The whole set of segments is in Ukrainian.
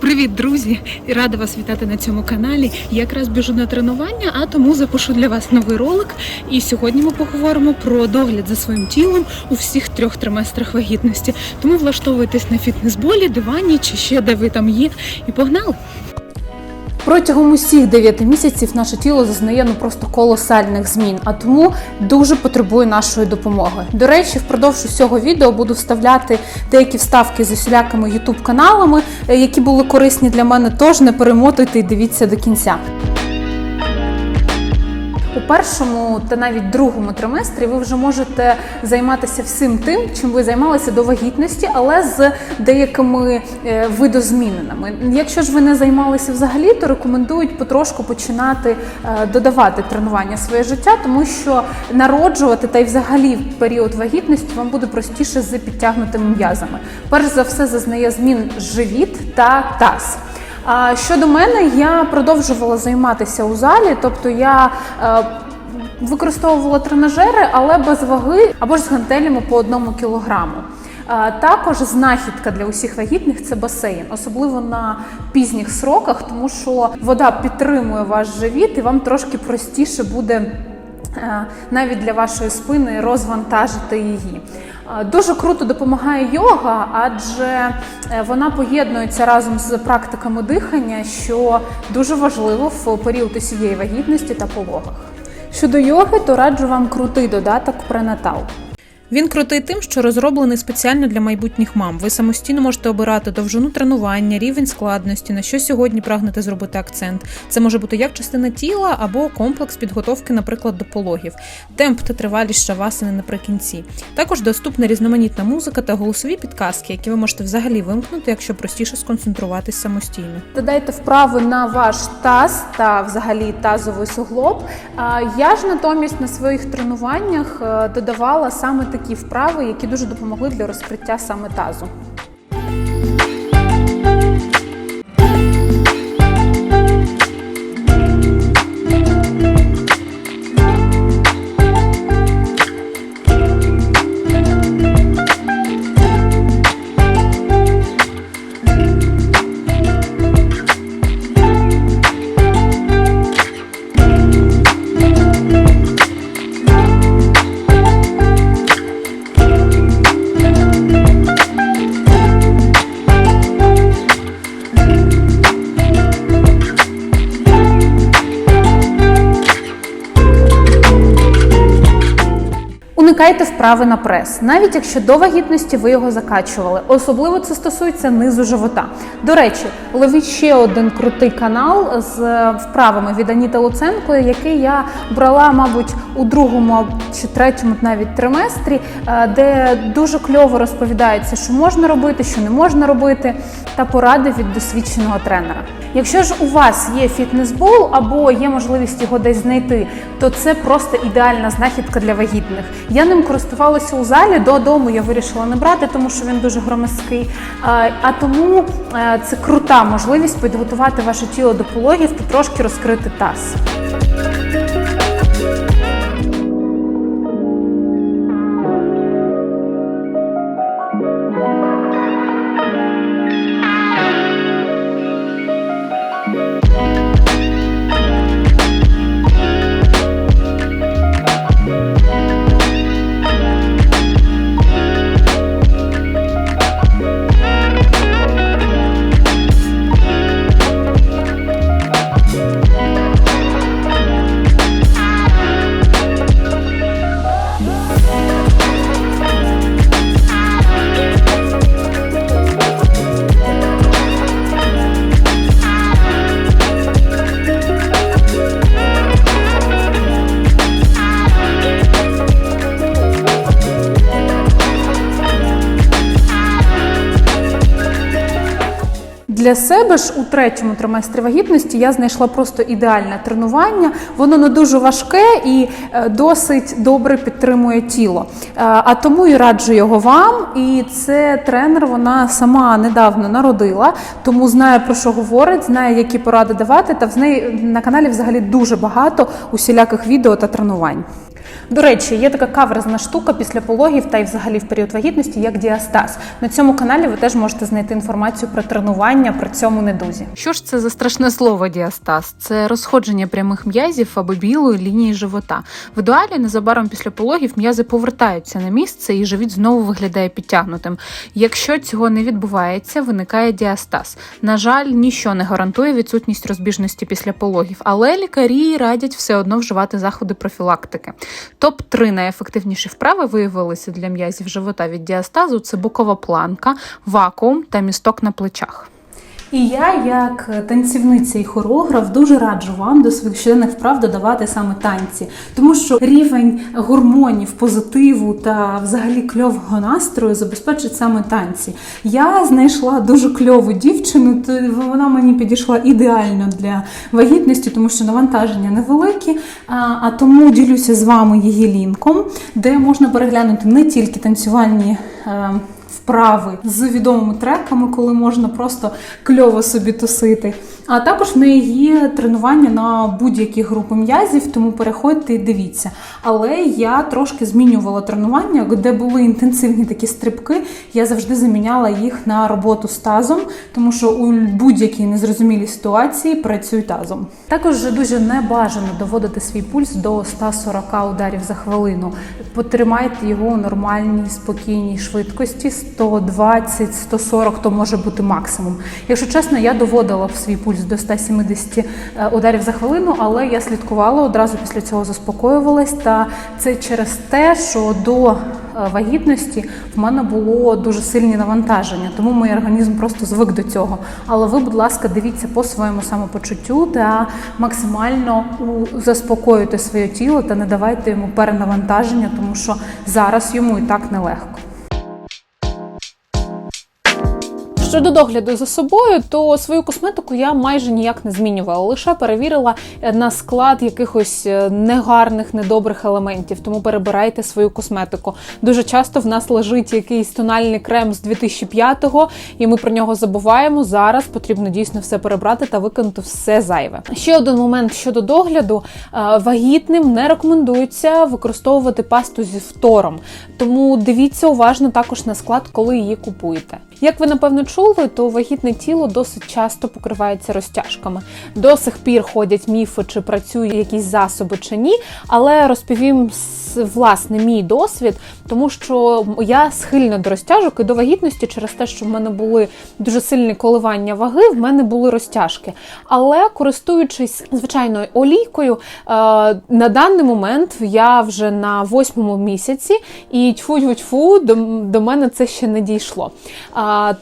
Привіт, друзі! Рада вас вітати на цьому каналі. Я якраз біжу на тренування, а тому запишу для вас новий ролик. І сьогодні ми поговоримо про догляд за своїм тілом у всіх трьох триместрах вагітності. Тому влаштовуйтесь на фітнес-болі, дивані чи ще де ви там є. І погнали! Протягом усіх 9 місяців наше тіло зазнає ну просто колосальних змін, а тому дуже потребує нашої допомоги. До речі, впродовж усього відео буду вставляти деякі вставки з усілякими youtube каналами, е, які були корисні для мене. Тож не перемотуйте і дивіться до кінця. У першому та навіть другому триместрі ви вже можете займатися всім тим, чим ви займалися до вагітності, але з деякими е, видозміненими. Якщо ж ви не займалися взагалі, то рекомендують потрошку починати е, додавати тренування своє життя, тому що народжувати та й взагалі в період вагітності вам буде простіше з підтягнутими м'язами. Перш за все зазнає змін живіт та таз. Щодо мене, я продовжувала займатися у залі, тобто я е, використовувала тренажери, але без ваги або ж з гантелями по одному кілограму. Е, Також знахідка для усіх вагітних це басейн, особливо на пізніх сроках, тому що вода підтримує ваш живіт і вам трошки простіше буде. Е, навіть для вашої спини розвантажити її. Е, Дуже круто допомагає йога, адже е, вона поєднується разом з практиками дихання, що дуже важливо в період усієї вагітності та пологах. Щодо йоги, то раджу вам крутий додаток пренатал. Він крутий тим, що розроблений спеціально для майбутніх мам. Ви самостійно можете обирати довжину тренування, рівень складності, на що сьогодні прагнете зробити акцент. Це може бути як частина тіла або комплекс підготовки, наприклад, до пологів, темп та тривалість шавасини наприкінці. Також доступна різноманітна музика та голосові підказки, які ви можете взагалі вимкнути, якщо простіше сконцентруватись самостійно. Додайте вправи на ваш таз та взагалі тазовий суглоб. Я ж натомість на своїх тренуваннях е, додавала саме такі вправи, які дуже допомогли для розкриття саме тазу. Уникайте вправи на прес, навіть якщо до вагітності ви його закачували. Особливо це стосується низу живота. До речі, ловіть ще один крутий канал з вправами від Аніти Луценко, який я брала, мабуть, у другому чи третьому навіть триместрі, е, де дуже кльово розповідається, що можна робити, що не можна робити, та поради від досвідченого тренера. Якщо ж у вас є фітнес-бол або є можливість його десь знайти, то це просто ідеальна знахідка для вагітних. Я ним користувалася у залі. Додому я вирішила не брати, тому що він дуже громоздкий. А, тому е, це крута можливість підготувати ваше тіло до пологів та трошки розкрити таз. Для себе ж у третьому триместрі вагітності я знайшла просто ідеальне тренування. Воно не дуже важке і е, досить добре підтримує тіло. Е, А тому і раджу його вам. І це тренер, вона сама недавно народила, тому знає про що говорить, знає, які поради давати. Та в неї на каналі взагалі дуже багато усіляких відео та тренувань. До речі, є така каверзна штука після пологів та й взагалі в період вагітності, як діастаз. На цьому каналі ви теж можете знайти інформацію про тренування при цьому недузі. Що ж це за страшне слово діастаз? Це розходження прямих м'язів або білої лінії живота. В ідеалі незабаром після пологів м'язи повертаються на місце і живіт знову виглядає підтягнутим. Якщо цього не відбувається, виникає діастаз. На жаль, ніщо не гарантує відсутність розбіжності після пологів, але лікарі радять все одно вживати заходи профілактики. Топ 3 найефективніші вправи виявилися для м'язів живота від діастазу: це бокова планка, вакуум та місток на плечах. І я, як танцівниця і хореограф, дуже раджу вам до своїх щоденних вправ додавати саме танці, тому що рівень гормонів, позитиву та взагалі кльового настрою забезпечить саме танці. Я знайшла дуже кльову дівчину, то вона мені підійшла ідеально для вагітності, тому що навантаження невеликі. А, а тому ділюся з вами її лінком, де можна переглянути не тільки танцювальні. Е, вправи з відомими треками, коли можна просто кльово собі тусити. А також в неї є тренування на будь-які групи м'язів, тому переходьте і дивіться. Але я трошки змінювала тренування, де були інтенсивні такі стрибки. Я завжди заміняла їх на роботу з тазом, тому що у будь-якій незрозумілій ситуації працюю тазом. Також дуже небажано доводити свій пульс до 140 ударів за хвилину. Потримайте його у нормальній спокійній швидкості 120-140 то може бути максимум. Якщо чесно, я доводила свій пульс до 170 е, ударів за хвилину, але я слідкувала одразу після цього заспокоювалась. Та це через те, що до е, вагітності в мене було дуже сильні навантаження, тому мій організм просто звик до цього. Але ви, будь ласка, дивіться по своєму самопочуттю та максимально заспокоюйте своє тіло та не давайте йому перенавантаження, тому що зараз йому і так нелегко. Щодо догляду за собою, то свою косметику я майже ніяк не змінювала, лише перевірила е, на склад якихось е, негарних, недобрих елементів. Тому перебирайте свою косметику. Дуже часто в нас лежить якийсь тональний крем з 2005-го, і ми про нього забуваємо. Зараз потрібно дійсно все перебрати та викинути все зайве. Ще один момент щодо догляду: Е, вагітним не рекомендується використовувати пасту зі фтором, тому дивіться уважно також на склад, коли її купуєте. Як ви напевно чули, то вагітне тіло досить часто покривається розтяжками. До сих пір ходять міфи, чи працюють якісь засоби чи ні. Але розповім власне мій досвід, тому що я схильна до розтяжок і до вагітності через те, що в мене були дуже сильні коливання ваги, в мене були розтяжки. Але користуючись звичайною олійкою, е, на даний момент я вже на восьмому місяці, і тьфу-тьфу-тьфу, до, до мене це ще не дійшло. А,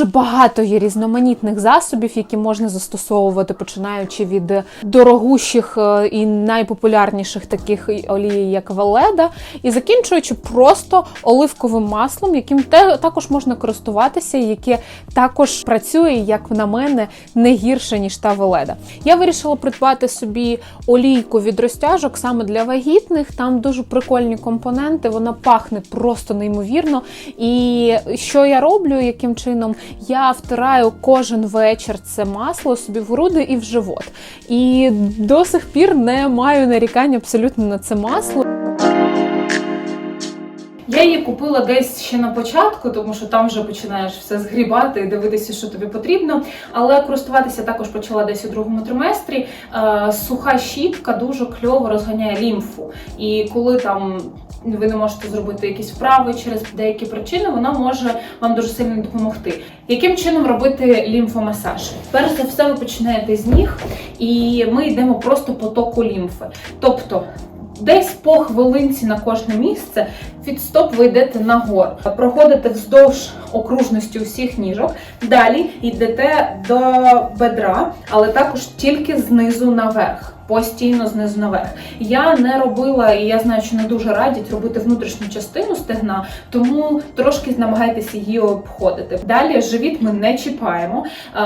дуже багато є різноманітних засобів, які можна застосовувати, починаючи від дорогущих е, і найпопулярніших таких олій, як Веледа, і закінчуючи просто оливковим маслом, яким також можна користуватися, і яке також працює, як на мене, не гірше ніж та Веледа. Я вирішила придбати собі олійку від розтяжок саме для вагітних. Там дуже прикольні компоненти. Вона пахне просто неймовірно. І що я роблю, яким чином я втираю кожен вечір це масло собі в груди і в живот. І до сих пір не маю нарікань абсолютно на це масло. Я її купила десь ще на початку, тому що там вже починаєш все згрібати і дивитися, що тобі потрібно. Але користуватися також почала десь у другому триместрі. Е, Суха щітка дуже кльово розганяє лімфу. І коли там ви не можете зробити якісь вправи через деякі причини, вона може вам дуже сильно допомогти. Яким чином робити лімфомасаж? Перш за все, ви починаєте з ніг, і ми йдемо просто по току лімфи. Тобто Десь по хвилинці на кожне місце від стоп ви йдете нагору, проходите вздовж окружності усіх ніжок. Далі йдете до бедра, але також тільки знизу наверх. Постійно знизу наверх. Я не робила, і я знаю, що не дуже радять робити внутрішню частину стегна, тому трошки намагайтеся її обходити. Далі живіт ми не чіпаємо,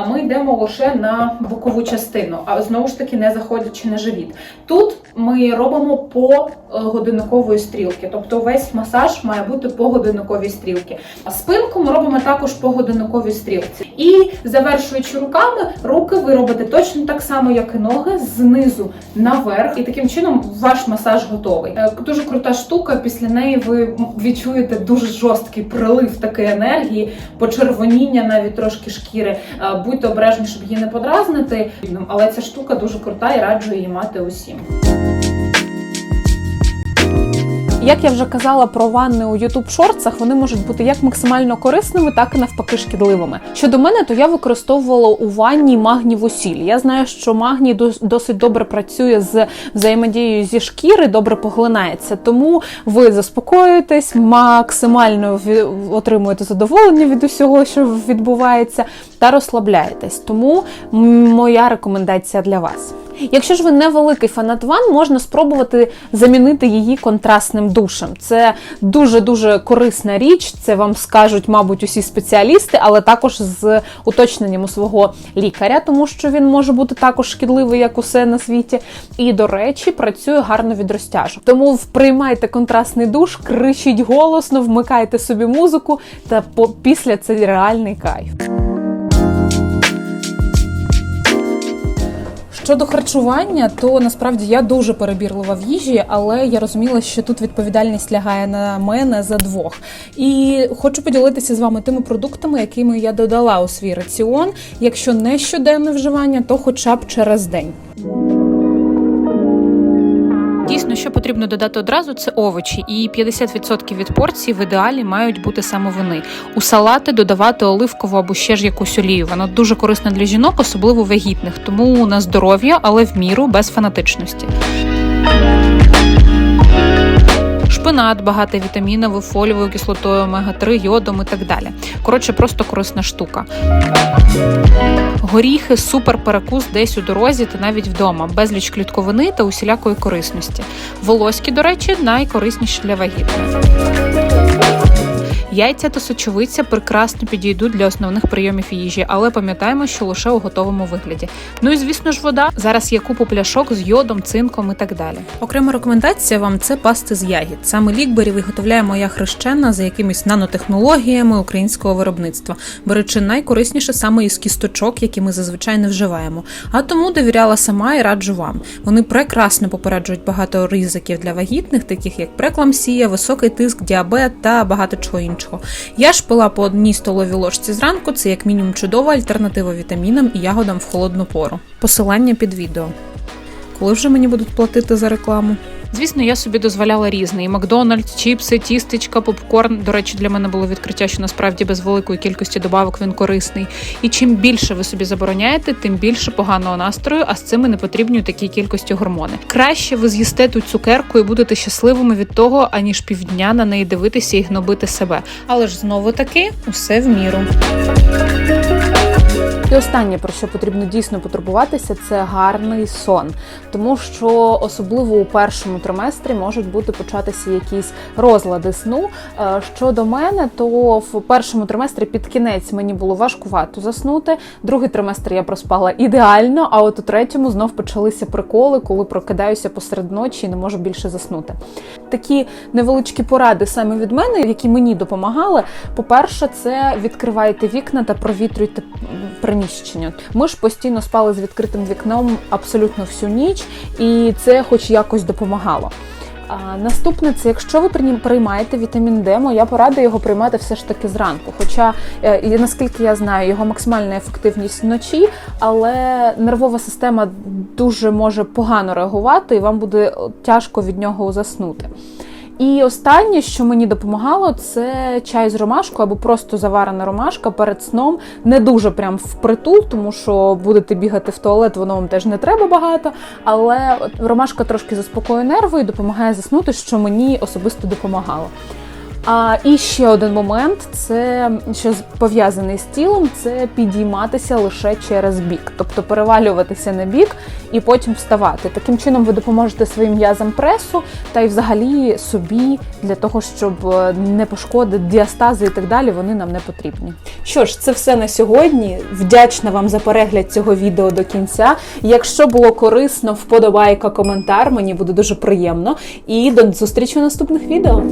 ми йдемо лише на бокову частину, а знову ж таки не заходячи на живіт. Тут ми робимо по годинникової стрілки. Тобто весь масаж має бути по годинниковій стрілці. А спинку ми робимо також по годинниковій стрілці. І завершуючи руками, руки ви робите точно так само, як і ноги, знизу наверх. І таким чином ваш масаж готовий. Е, Дуже крута штука. Після неї ви відчуєте дуже жорсткий прилив такої енергії, почервоніння навіть трошки шкіри. Е, Будьте обережні, щоб її не подразнити. Але ця штука дуже крута і раджу її мати усім. Як я вже казала про ванни у YouTube шорцах, вони можуть бути як максимально корисними, так і навпаки шкідливими. Щодо мене, то я використовувала у ванні магніву сіль. Я знаю, що магній дос- досить добре працює з взаємодією зі шкіри, добре поглинається. Тому ви заспокоюєтесь, максимально отримуєте задоволення від усього, що відбувається, та розслабляєтесь. Тому моя рекомендація для вас. Якщо ж ви не великий фанат ван, можна спробувати замінити її контрастним душем. Це дуже дуже корисна річ. Це вам скажуть, мабуть, усі спеціалісти, але також з уточненням у свого лікаря, тому що він може бути також шкідливий, як усе на світі. І до речі, працює гарно від розтяжок. Тому приймайте контрастний душ, кричіть голосно, вмикайте собі музику, та після це реальний кайф. Щодо харчування, то насправді я дуже перебірлива в їжі, але я розуміла, що тут відповідальність лягає на мене за двох. І хочу поділитися з вами тими продуктами, якими я додала у свій раціон. Якщо не щоденне вживання, то хоча б через день. Дійсно, що потрібно додати одразу, це овочі, і 50% від порції в ідеалі мають бути саме вони. У салати додавати оливкову або ще ж якусь олію. Вона дуже корисна для жінок, особливо вагітних, тому на здоров'я, але в міру без фанатичності. Шпинат багатий вітаміновою, фолієвою кислотою, омега-3, йодом і так далі. Коротше, просто корисна штука. Горіхи супер перекус десь у дорозі та навіть вдома, безліч клітковини та усілякої корисності. Волоські, до речі, найкорисніші для вагітних. Яйця та сочовиця прекрасно підійдуть для основних прийомів їжі, але пам'ятаємо, що лише у готовому вигляді. Ну і звісно ж, вода. Зараз є купу пляшок з йодом, цинком і так далі. Окрема рекомендація вам це пасти з ягід. Саме лікбері виготовляє моя хрещена за якимись нанотехнологіями українського виробництва, беручи найкорисніше саме із кісточок, які ми зазвичай не вживаємо. А тому довіряла сама і раджу вам. Вони прекрасно попереджують багато ризиків для вагітних, таких як прекламсія, високий тиск, діабет та багато чого іншого. Я ж пила по одній столовій ложці зранку. Це як мінімум чудова альтернатива вітамінам і ягодам в холодну пору. Посилання під відео. Коли вже мені будуть платити за рекламу? Звісно, я собі дозволяла різне. І Макдональдс, чіпси, тістечка, попкорн. До речі, для мене було відкриття, що насправді без великої кількості добавок він корисний. І чим більше ви собі забороняєте, тим більше поганого настрою, а з цими не потрібні такій кількості гормони. Краще ви з'їсте ту цукерку і будете щасливими від того, аніж півдня на неї дивитися і гнобити себе. Але ж знову таки усе в міру. І останнє, про що потрібно дійсно потурбуватися, це гарний сон, тому що особливо у першому триместрі можуть бути початися якісь розлади сну. Е, Щодо мене, то в першому триместрі під кінець мені було важкувато заснути. Другий триместр я проспала ідеально, а от у третьому знов почалися приколи, коли прокидаюся посеред ночі і не можу більше заснути. Такі невеличкі поради саме від мене, які мені допомагали. По-перше, це відкривайте вікна та провітрюйте приміщення. Ми ж постійно спали з відкритим вікном абсолютно всю ніч, і це хоч якось допомагало. А, наступне це якщо ви приймаєте вітамін Д, моя порада його приймати все ж таки зранку. Хоча, е, наскільки я знаю, його максимальна ефективність вночі, але нервова система дуже може погано реагувати, і вам буде тяжко від нього заснути. І останнє, що мені допомагало, це чай з ромашкою або просто заварена ромашка перед сном. Не дуже прям впритул, тому що будете бігати в туалет, воно вам теж не треба багато. Але ромашка трошки заспокоює нерви і допомагає заснути, що мені особисто допомагало. А і ще один момент, це що пов'язаний з тілом, це підійматися лише через бік, тобто перевалюватися на бік і потім вставати. Таким чином ви допоможете своїм м'язам пресу та й взагалі собі для того, щоб е, не пошкодити діастази і так далі, вони нам не потрібні. Що ж, це все на сьогодні. Вдячна вам за перегляд цього відео до кінця. Якщо було корисно, вподобайка, коментар, мені буде дуже приємно. І до зустрічі у наступних відео.